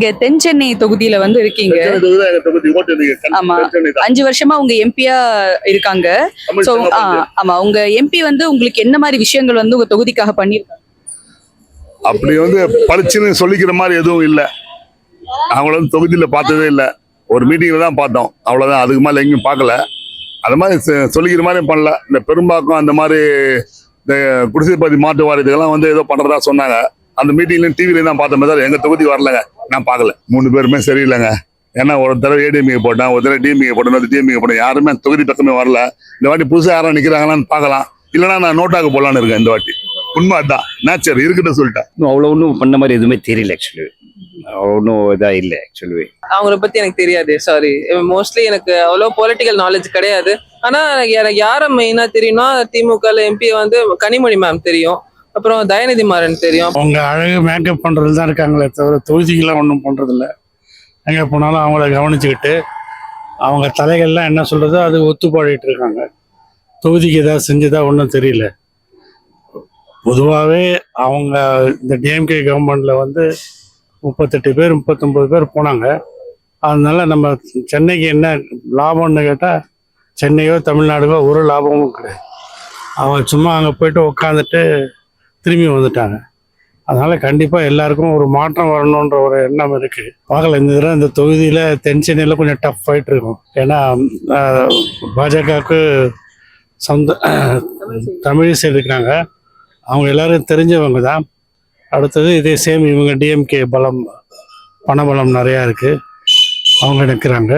இங்க தென் சென்னை தொகுதியில வந்து இருக்கீங்க. நீங்க ஆமா. அஞ்சு வருஷமா உங்க எம்பியா இருக்காங்க. சோ. ஆமா. உங்க எம்பி வந்து உங்களுக்கு என்ன மாதிரி விஷயங்கள் வந்து உங்க தொகுதிக்காக பண்ணிருக்காங்க அப்படி வந்து பளிச்சுன்னு சொல்லிக்கிற மாதிரி எதுவும் இல்லை. அவங்கள வந்து தொகுதியில பார்த்ததே இல்லை. ஒரு மீட்டிங்ல தான் பார்த்தோம். அவ்வளவுதான். அதுக்கு மேல எங்கேயும் பார்க்கல. அது மாதிரி சொல்லிக்கிற மாதிரி பண்ணல. இந்த பெரும்பாக்கம் அந்த மாதிரி இந்த குடிசைப்பதி மாட்டு வாரியத்துக்கெல்லாம் வந்து ஏதோ பண்றதா சொன்னாங்க. அந்த மீட்டிங்லையும் டிவிலையும் தான் பார்த்தோமே தவிர எங்க தொகுதி வரலங்க. நான் பார்க்கல. மூணு பேருமே சரியில்லைங்க. ஏன்னா ஒரு தடவை ஏடிஎம்கே போட்டேன் ஒரு தடவை டிஎம்கே போட்டேன் ஒரு டிஎம்கே போட்டேன். யாருமே தொகுதி பக்கமே வரல. இந்த வாட்டி புதுசாக யாரும் நிற்கிறாங்களான்னு பார்க்கலாம். இல்லைன்னா நான் நோட்டாக்கு போடலான்னு இருக்கேன் இந்த வாட்டி. உண்மை அதான் நேச்சர் இருக்கட்டும் சொல்லிட்டேன். இன்னும் அவ்வளோ ஒன்றும் பண்ண மாதிரி எதுவுமே தெரியல ஆக்சுவலி ஒன்றும் இதாக இல்லை ஆக்சுவலி அவங்கள பத்தி எனக்கு தெரியாது சாரி மோஸ்ட்லி எனக்கு அவ்வளோ பொலிட்டிக்கல் நாலேஜ் கிடையாது. ஆனா எனக்கு யாரை மெயினா தெரியும்னா திமுக எம்பி வந்து கனிமொழி மேம் தெரியும். அப்புறம் தயாநிதி மாறன் தெரியும். அவங்க அழகு மேக்கப் பண்றது தான் இருக்காங்களே தவிர தொகுதிக்கெல்லாம் ஒன்றும் பண்ணுறதில்ல எங்கே போனாலும் அவங்கள கவனிச்சுக்கிட்டு அவங்க தலைகள்லாம் என்ன சொல்கிறதோ அது ஒத்து பாடிட்டு இருக்காங்க. தொகுதிக்கு ஏதாவது செஞ்சதா ஒன்றும் தெரியல. பொதுவாகவே அவங்க இந்த டிஎம்கே கவர்மெண்ட்டில் வந்து முப்பத்தெட்டு பேர் முப்பத்தொம்பது பேர் போனாங்க. அதனால நம்ம சென்னைக்கு என்ன லாபம்னு கேட்டால் சென்னையோ தமிழ்நாடுக்கோ ஒரு லாபமும் கிடையாது. அவங்க சும்மா அங்கே போயிட்டு உட்காந்துட்டு திரும்பி வந்துட்டாங்க. அதனால் கண்டிப்பாக எல்லாருக்கும் ஒரு மாற்றம் வரணுன்ற ஒரு எண்ணம் இருக்குது பார்க்கல இந்த தடவை இந்த தொகுதியில் தென் சென்னையில் கொஞ்சம் டஃப் ஃபைட் இருக்கும். ஏன்னா பாஜகவுக்கு சொந்த தமிழிசை இருக்கிறாங்க அவங்க எல்லாரும் தெரிஞ்சவங்க தான். அடுத்தது இதே சேம் இவங்க டிஎம்கே பலம் பணபலம் நிறையா இருக்குது அவங்க நிற்கிறாங்க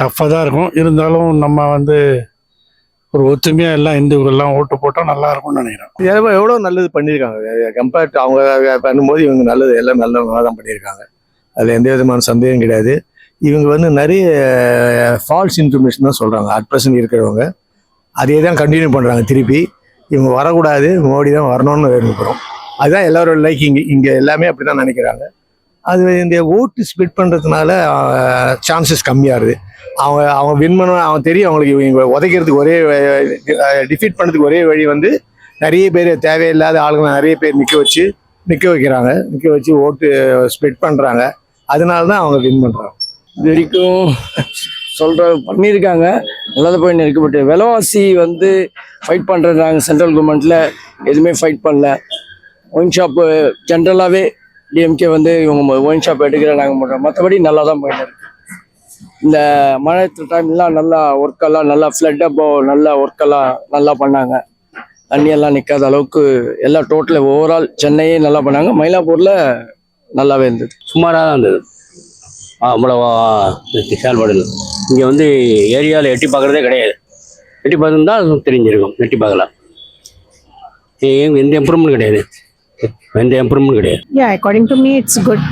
டஃப்பாக தான் இருக்கும். இருந்தாலும் நம்ம வந்து ஒரு ஒத்துமையாக எல்லாம் இந்துக்கள்லாம் ஓட்டு போட்டால் நல்லா இருக்கும்னு நினைக்கிறேன். எவ்வளோ எவ்வளோ நல்லது பண்ணியிருக்காங்க. கம்பேர்ட் அவங்க பண்ணும்போது இவங்க நல்லது எல்லாம் நல்லவங்க தான் பண்ணியிருக்காங்க. அதில் எந்த விதமான சந்தேகம் கிடையாது. இவங்க வந்து நிறைய ஃபால்ஸ் இன்ஃபர்மேஷன் தான் சொல்கிறாங்க அட் ப்ரெசன்ட் இருக்கிறவங்க. அதே தான் கண்டினியூ பண்ணுறாங்க திருப்பி. இவங்க வரக்கூடாது மோடி தான் வரணும்னு விரும்புகிறோம் அதுதான் எல்லாரோட லைக்கிங் இங்கே எல்லாமே அப்படி தான் நினைக்கிறாங்க. அது இந்த ஓட்டு ஸ்பிட் பண்ணுறதுனால சான்சஸ் கம்மியாக இருது அவங்க அவங்க வின் பண்ண அவன் தெரியும் அவங்களுக்கு இவங்க உதைக்கிறதுக்கு ஒரே டிஃபீட் பண்ணுறதுக்கு ஒரே வழி வந்து நிறைய பேர் தேவையில்லாத ஆளுங்களை நிறைய பேர் நிற்க வச்சு நிற்க வைக்கிறாங்க. நிற்க வச்சு ஓட்டு ஸ்பிட் பண்ணுறாங்க அதனால தான் அவங்க வின் பண்ணுறாங்க இது வரைக்கும் சொல்கிற பண்ணியிருக்காங்க. நல்லது போய் நெருக்கப்பட்டு பட் விலைவாசி வந்து ஃபைட் பண்ணுறாங்க சென்ட்ரல் கவர்மெண்ட்டில் எதுவுமே ஃபைட் பண்ணல. ஒயின் ஷாப்பு ஜென்ரலாகவே டிஎம்கே வந்து இவங்க ஒயின் ஷாப் எடுக்கிறாங்க பண்ணுறோம் மற்றபடி நல்லா தான் போயிட்டு இருக்கு. இந்த மழை டைம்லாம் நல்லா ஒர்க்கெல்லாம் நல்லா ஃப்ளட் அப்போ நல்லா ஒர்க்கெல்லாம் நல்லா பண்ணாங்க. தண்ணியெல்லாம் நிற்காத அளவுக்கு எல்லாம் டோட்டல் ஓவரால் சென்னையே நல்லா பண்ணாங்க. மயிலாப்பூரில் நல்லாவே இருந்தது. சுமாராக தான் இருந்தது. அவ்வளோவா செயல்பாடு இல்லை இங்கே வந்து ஏரியாவில் எட்டி பார்க்குறதே கிடையாது. எட்டி பார்த்துருந்தா தெரிஞ்சிருக்கும். எட்டி பார்க்கலாம். எங்க எந்த இம்ப்ரூவ்மெண்ட் கிடையாது. எந்த இம்ப்ரூவ்மெண்ட் கிடையாது Yeah, according to me, it's good.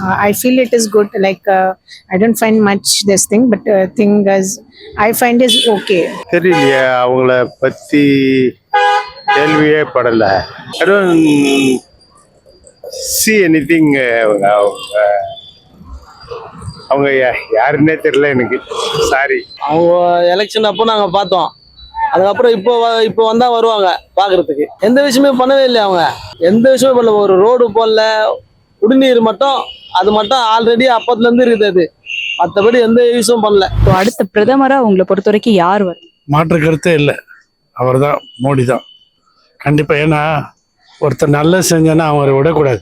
Uh, I feel it is good. Like uh, I don't find much this thing, but uh, thing as I find is okay. தெரியலையே அவங்கள பற்றி கேள்வியே படலை I don't see any thing அவங்க அவங்க யா- யாருன்னே தெரியல எனக்கு சாரி அவங்க எலெக்ஷன் அப்போ நாங்க பார்த்தோம் அதுக்கப்புறம் இப்போ வ- இப்போ வந்தா வருவாங்க பாக்குறதுக்கு. எந்த விஷயமே பண்ணவே இல்லை அவங்க? எந்த விஷயமே பண்ணல. ஒரு ரோடு போடல. குடிநீர் மட்டும் அது மட்டும் ஆல்ரெடி அப்பத்துல இருந்து இருக்குது அது. மற்றபடி எந்த யூஸும் பண்ணல. இப்போ அடுத்த பிரதமரா உங்களை பொறுத்த வரைக்கும் யார் வரும் மாற்று கருத்தே இல்லை. அவர் தான் மோடி தான் கண்டிப்பாக ஏன்னா ஒருத்தர் நல்லது செஞ்சேன்னா அவரை விடக்கூடாது.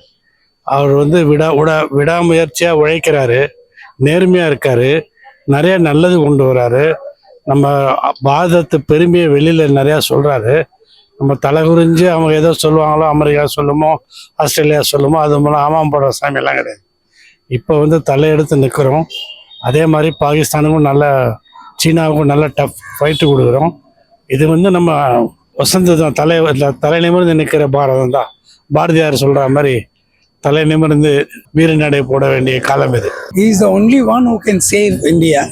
அவர் வந்து விடா விடா விடாமுயற்சியாக உழைக்கிறாரு. நேர்மையாக இருக்காரு. நிறைய நல்லது கொண்டு வராரு. நம்ம பாரதத்து பெருமையை வெளியில் நிறையா சொல்கிறாரு நம்ம தலை குறிஞ்சு அவங்க ஏதோ சொல்லுவாங்களோ அமெரிக்கா சொல்லுமோ ஆஸ்திரேலியா சொல்லுமோ அது மூலம் ஆமாம் போடுற சாமியெல்லாம் கிடையாது. இப்போ வந்து தலையெடுத்து நிற்கிறோம் அதே மாதிரி பாகிஸ்தானுக்கும் நல்ல சீனாவுக்கும் நல்ல டஃப் ஃபைட்டு கொடுக்குறோம். இது வந்து நம்ம வசந்த தான் தலை தலை நிமிர்ந்து நிற்கிற பாரதம் தான். பாரதியார் சொல்கிற மாதிரி தலை நிமிர்ந்து வீரநடை போட வேண்டிய காலம் இது. Is the only one who can save India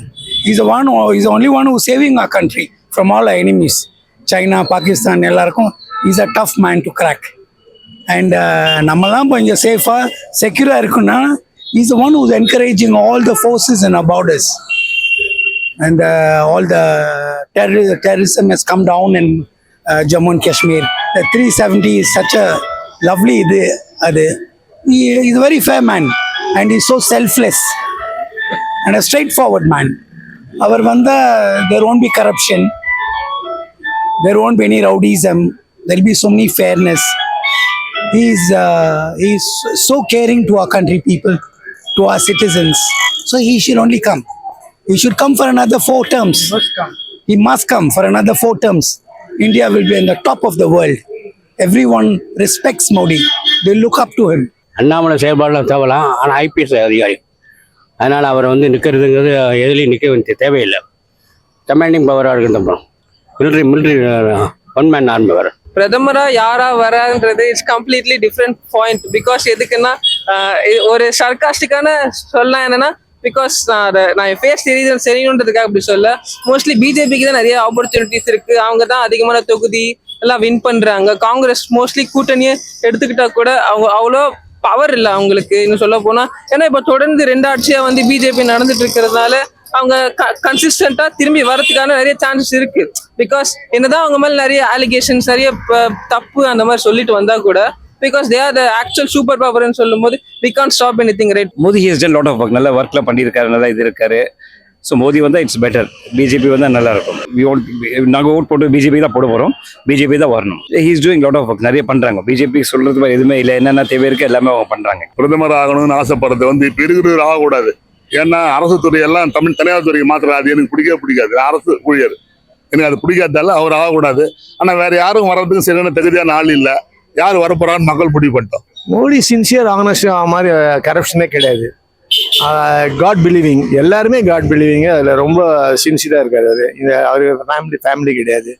India. He's the one who is the only one who is saving our country from all our enemies. China, Pakistan, எல்லாருக்கும் is a tough man to crack. And uh, நம்மலாம் கொஞ்சம் சேஃபாக செக்யூராக இருக்குன்னா is the one who is encouraging all the forces in our borders. And uh, all the terror- terrorism has come down in uh, Jammu and Kashmir. The 370 is such a lovely இது அது he is a very fair man. and he's so selfless and a straightforward man. Our Vanda, there won't be corruption, there won't be any rowdyism, there'll be so many fairness. He's, uh, he's so caring to our country people, to our citizens. So he should only come. He should come for another four terms. He must come for another four terms. India will be in the top of the world. Everyone respects Modi. They look up to him. Annamalai செயல்பாடுலாம் தேவலாம் ஆனால் IPS அதிகாரி அதனால் அவர் வந்து நிற்கிறதுங்கிறது எதுலேயும் நிற்க வேண்டிய தேவையில்லை. Commanding பவராக இருக்கட்டும் அப்புறம். Military military one man army அவர் பிரதமரா யாராக வரான்றது it's completely different point because எதுக்குன்னா uh, ஒரு சர்காஸ்டிக்கான சொல்லலாம் என்னன்னா பிகாஸ் நான் அதை நான் என் ஃபேஸ் தெரியுது தெரியணுன்றதுக்காக அப்படி சொல்ல மோஸ்ட்லி பிஜேபிக்கு தான் நிறைய ஆப்பர்ச்சுனிட்டிஸ் இருக்கு. அவங்க தான் அதிகமான தொகுதி எல்லாம் வின் பண்றாங்க. காங்கிரஸ் மோஸ்ட்லி கூட்டணியை எடுத்துக்கிட்டா கூட அவங்க அவ்வளோ பவர் இல்லை அவங்களுக்கு. இன்னும் சொல்ல போனா ஏன்னா இப்போ தொடர்ந்து ரெண்டு ஆட்சியாக வந்து பிஜேபி நடந்துட்டு இருக்கிறதுனால அவங்க கன்சிஸ்டண்டா திரும்பி வரதுக்கான நிறைய சான்சஸ் இருக்கு. பிகாஸ் என்னதான் அவங்க மேல நிறைய அலிகேஷன்ஸ் நிறைய தப்பு அந்த மாதிரி சொல்லிட்டு வந்தா கூட because they are the actual super பவர்னு சொல்லும் போது we can't stop anything right Modi he's done lot of work நல்ல ஒர்க்லாம் பண்ணியிருக்காரு நல்லா இது இருக்காரு. ஸோ மோடி வந்தால் இட்ஸ் பெட்டர் பிஜேபி வந்தால் நல்லா இருக்கும் நாங்கள் ஓட் போட்டு பிஜேபி தான் போட போகிறோம் பிஜேபி தான் வரணும். He's doing lot of work நிறைய பண்ணுறாங்க பிஜேபி சொல்கிறது மாதிரி எதுவுமே இல்லை. என்னென்ன தேவை இருக்குது எல்லாமே அவங்க பண்ணுறாங்க பிரதமர் ஆகணும்னு ஆசைப்படுறது வந்து இப்போ இருக்கிறவர் ஆகக்கூடாது. ஏன்னா அரசு துறை எல்லாம் தமிழ் தனியார் துறைக்கு மாத்திரம் அது எனக்கு பிடிக்கவே பிடிக்காது. அரசு ஊழியர். எனக்கு அது பிடிக்காதால அவர் ஆகக்கூடாது. ஆனால் வேற யாரும் வர்றதுக்கு சரியான தகுதியான ஆள் இல்லை. யார் வரப்போறான்னு மக்கள் முடிவு பண்ணிட்டோம். மோடி சின்சியர் ஆனஸ்ட் மாதிரி கரப்ஷனே கிடையாது. காட் பிலீவிங் எல்லாருமே காட் பிலீவிங் அதில் ரொம்ப சின்சியராக இருக்கார் அது இந்த அவர் ஃபேமிலி ஃபேமிலி கிடையாது.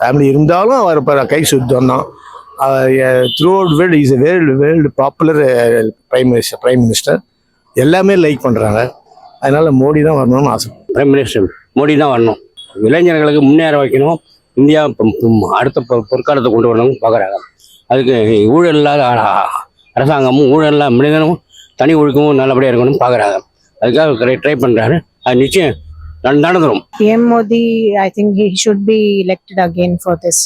ஃபேமிலி இருந்தாலும் அவர் இப்போ கை சுத்தம் தான். Throughout world is world world popular prime minister prime minister எல்லாமே லைக் பண்ணுறாங்க அதனால் மோடி தான் வரணும்னு ஆசை. பிரைம் மினிஸ்டர் மோடி தான் வரணும். இளைஞர்களுக்கு முன்னேற வைக்கணும். இந்தியா அடுத்த பொ- பொற்காலத்தை கொண்டு வரணும்னு பார்க்குறாங்க அதுக்கு ஊழல் இல்லாத அரசாங்கமும் ஊழல் இல்லாத மனிதனும் தனி ஒழுக்கமும் நல்லபடியாக இருக்கணும்னு பார்க்குறாங்க அதுக்காக ட்ரை பண்ணுறாரு அது நிச்சயம் நடந்துடும் PM Modi I think he should be elected again for this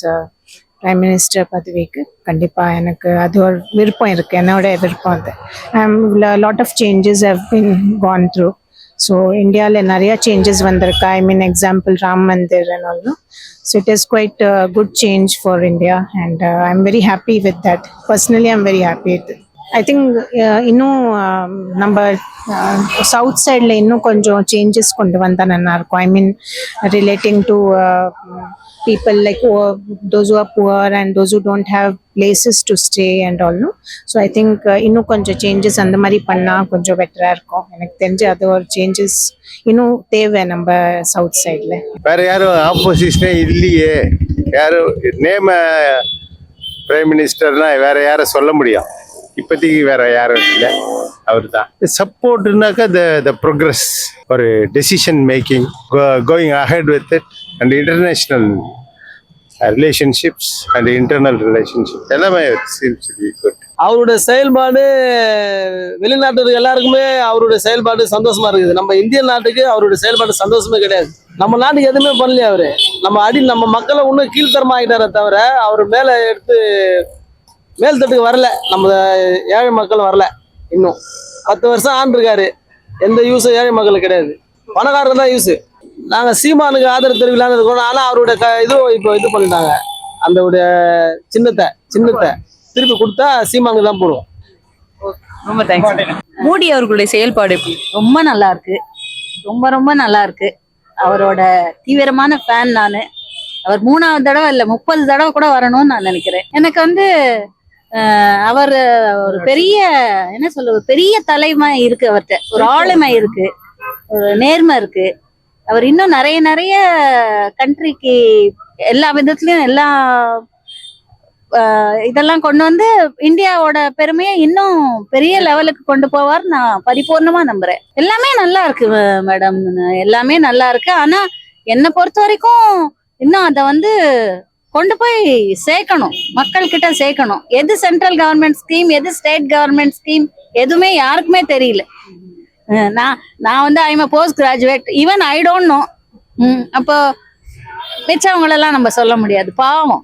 prime minister பதவிக்கு. கண்டிப்பாக எனக்கு அது ஒரு விருப்பம் இருக்கு. என்னோட விருப்பம் அது. Lot of changes have been gone through so இந்தியாவில் நிறைய சேஞ்சஸ் வந்திருக்கு. I mean example Ram Mandir and all so it is quite good change for India and I am very happy with that personally I am very happy with I think uh, இன்னும் um, நம்ம uh, south சைடில் இன்னும் கொஞ்சம் changes கொண்டு வந்தால் நல்லா இருக்கும். I mean relating to people like those are poor and those who don't have places to stay and all so I think இன்னும் கொஞ்சம் சேஞ்சஸ் அந்த மாதிரி பண்ணால் கொஞ்சம் பெட்டராக இருக்கும். எனக்கு தெரிஞ்சு அது ஒரு சேஞ்சஸ் இன்னும் தேவை நம்ம சவுத் சைடில் வேற யாரும் ஆப்போசிஷனே இல்லையே. யாரும் நேம பிரைம் மினிஸ்டர்னால் வேற யாரை சொல்ல முடியும். இப்போதைக்கு வேற யாரும் இல்லை. அவர் தான் சப்போர்ட்னாக்கா த த ப்ரோக்ரஸ் ஒரு decision making going ahead with it and international relationships and internal relationship எல்லாமே சீம்ஸ் குட் அவருடைய செயல்பாடு வெளிநாட்டு எல்லாருக்குமே அவருடைய செயல்பாடு சந்தோஷமா இருக்குது. நம்ம இந்திய நாட்டுக்கு அவருடைய செயல்பாடு சந்தோஷமே கிடையாது. நம்ம நாட்டுக்கு எதுவுமே பண்ணலையே அவரு. நம்ம அடி நம்ம மக்களை இன்னும் கீழ்த்தரமா ஆகிட்டாரே தவிர அவர் மேல எடுத்து மேல்தட்டுக்கு வரல. நம்ம ஏழை மக்கள் வரல இன்னும். பத்து வருஷம் ஆண்டிருக்காரு. எந்த யூஸும் ஏழை மக்களுக்கு கிடையாது. பணக்காரர் தான் யூஸு நாங்கள் சீமானுக்கு ஆதரவு தெரிவிக்கலான்னு இருக்கோம். ஆனால் அவருடைய க- இதுவும் இப்போ இது பண்ணிட்டாங்க. அந்த சின்னத்தை சின்னத்தை திருப்பி கொடுத்தா சீமானுக்கு தான் போடுவோம். ரொம்ப தேங்க்ஸ் மோடி அவர்களுடைய செயல்பாடு எப்படி? ரொம்ப நல்லா இருக்கு. ரொம்ப ரொம்ப நல்லா இருக்கு. அவரோட தீவிரமான ஃபேன் நான். அவர் மூணாவது தடவை இல்லை முப்பது தடவை கூட வரணும்னு நான் நினைக்கிறேன். எனக்கு வந்து அவர் ஒரு பெரிய என்ன சொல்லுவது பெரிய தலைமை இருக்கு அவர்கிட்ட. ஒரு ஆளுமை இருக்கு. ஒரு நேர்மை இருக்கு. அவர் இன்னும் நிறைய நிறைய கண்ட்ரிக்கு எல்லா விதத்துலயும் எல்லா இதெல்லாம் கொண்டு வந்து இந்தியாவோட பெருமையை இன்னும் பெரிய லெவலுக்கு கொண்டு போவார் நான் பரிபூர்ணமா நம்புறேன். எல்லாமே நல்லா இருக்கு மேடம் எல்லாமே நல்லா இருக்கு. ஆனா என்னை பொறுத்த வரைக்கும் இன்னும் அதை வந்து கொண்டு போய் சேர்க்கணும். மக்கள் கிட்ட சேர்க்கணும். எது சென்ட்ரல் கவர்மெண்ட் ஸ்கீம் எது ஸ்டேட் கவர்மெண்ட் ஸ்கீம் எதுவுமே யாருக்குமே தெரியல. நான் நான் வந்து I'm post graduate even I don't know அப்போ மிச்சவங்களெல்லாம் நம்ம சொல்ல முடியாது. பாவம்.